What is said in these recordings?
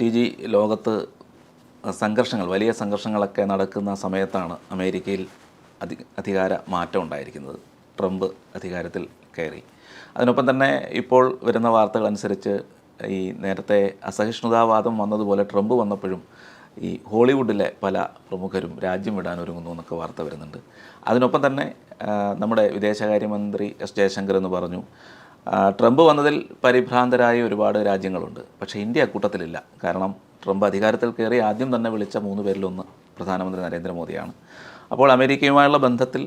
T G ലോകത്ത് സംഘർഷങ്ങൾ വലിയ സംഘർഷങ്ങളൊക്കെ നടക്കുന്ന സമയത്താണ് അമേരിക്കയിൽ അധി അധികാര മാറ്റം ഉണ്ടായിരിക്കുന്നത്. ട്രംപ് അധികാരത്തിൽ കയറി. അതിനൊപ്പം തന്നെ ഇപ്പോൾ വരുന്ന വാർത്തകൾ അനുസരിച്ച് ഈ നേരത്തെ അസഹിഷ്ണുതാവാദം വന്നതുപോലെ ട്രംപ് വന്നപ്പോഴും ഈ ഹോളിവുഡിലെ പല പ്രമുഖരും രാജ്യം വിടാൻ ഒരുങ്ങുന്നു എന്നൊക്കെ വാർത്ത വരുന്നുണ്ട്. അതിനൊപ്പം തന്നെ നമ്മുടെ വിദേശകാര്യമന്ത്രി എസ് ജയശങ്കർ എന്ന് പറഞ്ഞു ട്രംപ് വന്നതിൽ പരിഭ്രാന്തരായ ഒരുപാട് രാജ്യങ്ങളുണ്ട്. പക്ഷേ ഇന്ത്യ അക്കൂട്ടത്തിലില്ല കാരണം ട്രംപ് അധികാരത്തിൽ കയറി ആദ്യം തന്നെ വിളിച്ച മൂന്ന് പേരിലൊന്ന് പ്രധാനമന്ത്രി നരേന്ദ്രമോദിയാണ്. അപ്പോൾ അമേരിക്കയുമായുള്ള ബന്ധത്തിൽ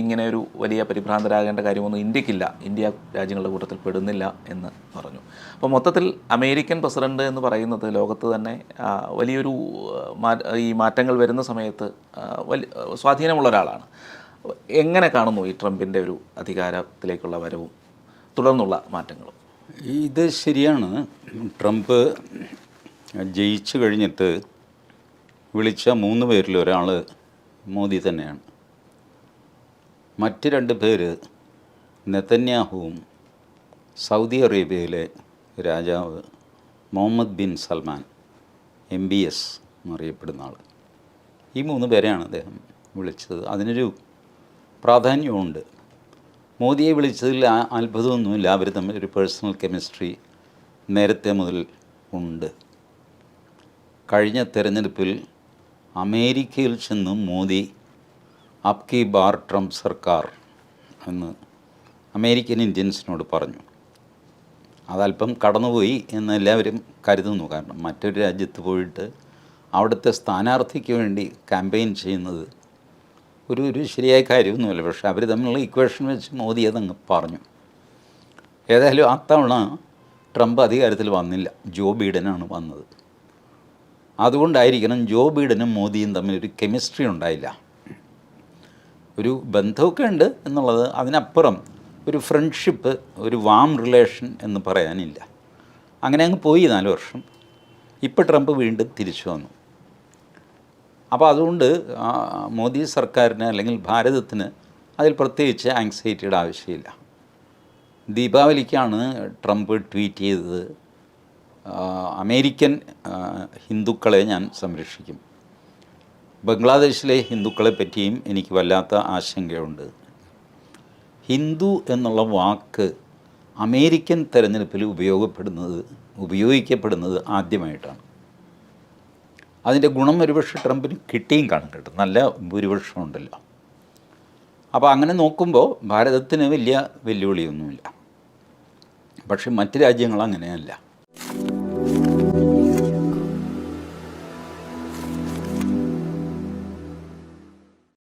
ഇങ്ങനെ ഒരു വലിയ പരിഭ്രാന്തരാകേണ്ട കാര്യമൊന്നും ഇന്ത്യക്കില്ല. ഇന്ത്യ രാജ്യങ്ങളുടെ കൂട്ടത്തിൽ പെടുന്നില്ല എന്ന് പറഞ്ഞു. അപ്പോൾ മൊത്തത്തിൽ അമേരിക്കൻ പ്രസിഡന്റ് എന്ന് പറയുന്നത് ലോകത്ത് തന്നെ വലിയൊരു ഈ മാറ്റങ്ങൾ വരുന്ന സമയത്ത് വലിയ സ്വാധീനമുള്ള ഒരാളാണ്. എങ്ങനെ കാണുന്നു ഈ ട്രംപിന്റെ ഒരു അധികാരത്തിലേക്കുള്ള വരവും? തുടർന്നുള്ള മാറ്റങ്ങളും. ഇത് ശരിയാണ്. ട്രംപ് ജയിച്ചു കഴിഞ്ഞിട്ട് വിളിച്ച മൂന്ന് പേരിൽ ഒരാൾ മോദി തന്നെയാണ്. മറ്റ് രണ്ട് പേര് നെതന്യാഹുവും സൗദി അറേബ്യയിലെ രാജാവ് Mohammed bin Salman M B S എന്നറിയപ്പെടുന്ന ആൾ ഈ മൂന്ന് പേരെയാണ് അദ്ദേഹം വിളിച്ചത്. അതിനൊരു പ്രാധാന്യമുണ്ട് മോദിയെ വിളിച്ചതിൽ അത്ഭുതമൊന്നുമില്ല. അവർ തമ്മിൽ ഒരു പേഴ്സണൽ കെമിസ്ട്രി നേരത്തെ മുതൽ ഉണ്ട്. കഴിഞ്ഞ തെരഞ്ഞെടുപ്പിൽ അമേരിക്കയിൽ ചെന്നും മോദി അപ് കി ബാർ ട്രംപ് സർക്കാർ എന്ന് അമേരിക്കൻ ഇന്ത്യൻസിനോട് പറഞ്ഞു. അതല്പം കടന്നുപോയി എന്ന് എല്ലാവരും കരുതുന്നു. കാരണം മറ്റൊരു രാജ്യത്ത് പോയിട്ട് അവിടുത്തെ സ്ഥാനാർത്ഥിക്ക് വേണ്ടി ക്യാമ്പയിൻ ചെയ്യുന്നത് ഒരു ഒരു ശരിയായ കാര്യമൊന്നുമില്ല. പക്ഷേ അവർ തമ്മിലുള്ള ഇക്വേഷൻ വെച്ച് മോദി അതങ്ങ് പറഞ്ഞു. ഏതായാലും അത്തവണ ട്രംപ് അധികാരത്തിൽ വന്നില്ല. ജോ ബീഡനാണ് വന്നത്. അതുകൊണ്ടായിരിക്കണം ജോ ബീഡനും മോദിയും തമ്മിൽ ഒരു കെമിസ്ട്രി ഉണ്ടായില്ല. ഒരു ബന്ധമൊക്കെ ഉണ്ട് എന്നുള്ളത് അതിനപ്പുറം ഒരു ഫ്രണ്ട്ഷിപ്പ് ഒരു വാം റിലേഷൻ എന്ന് പറയാനില്ല. അങ്ങനെ അങ്ങ് പോയി നാല് വർഷം. ഇപ്പോൾ ട്രംപ് വീണ്ടും തിരിച്ചു വന്നു. അപ്പോൾ അതുകൊണ്ട് മോദി സർക്കാരിന് അല്ലെങ്കിൽ ഭാരതത്തിന് അതിൽ പ്രത്യേകിച്ച് ആങ്സൈറ്റിയുടെ ആവശ്യമില്ല. ദീപാവലിക്കാണ് ട്രംപ് ട്വീറ്റ് ചെയ്തത്. അമേരിക്കൻ ഹിന്ദുക്കളെ ഞാൻ സംരക്ഷിക്കും. ബംഗ്ലാദേശിലെ ഹിന്ദുക്കളെ പറ്റിയും എനിക്ക് വല്ലാത്ത ആശങ്കയുണ്ട്. ഹിന്ദു എന്നുള്ള വാക്ക് അമേരിക്കൻ തെരഞ്ഞെടുപ്പിൽ ഉപയോഗപ്പെടുന്നത് ഉപയോഗിക്കപ്പെടുന്നത് ആദ്യമായിട്ടാണ്. അതിന്റെ ഗുണം ഒരുപക്ഷെ ട്രംപിന് കിട്ടിയും കാണും കേട്ടോ. നല്ല ഭൂരിപക്ഷം ഉണ്ടല്ലോ അപ്പോൾ അങ്ങനെ നോക്കുമ്പോൾ ഭാരതത്തിന് വലിയ വെല്ലുവിളിയൊന്നുമില്ല. പക്ഷെ മറ്റ് രാജ്യങ്ങൾ അങ്ങനെയല്ല.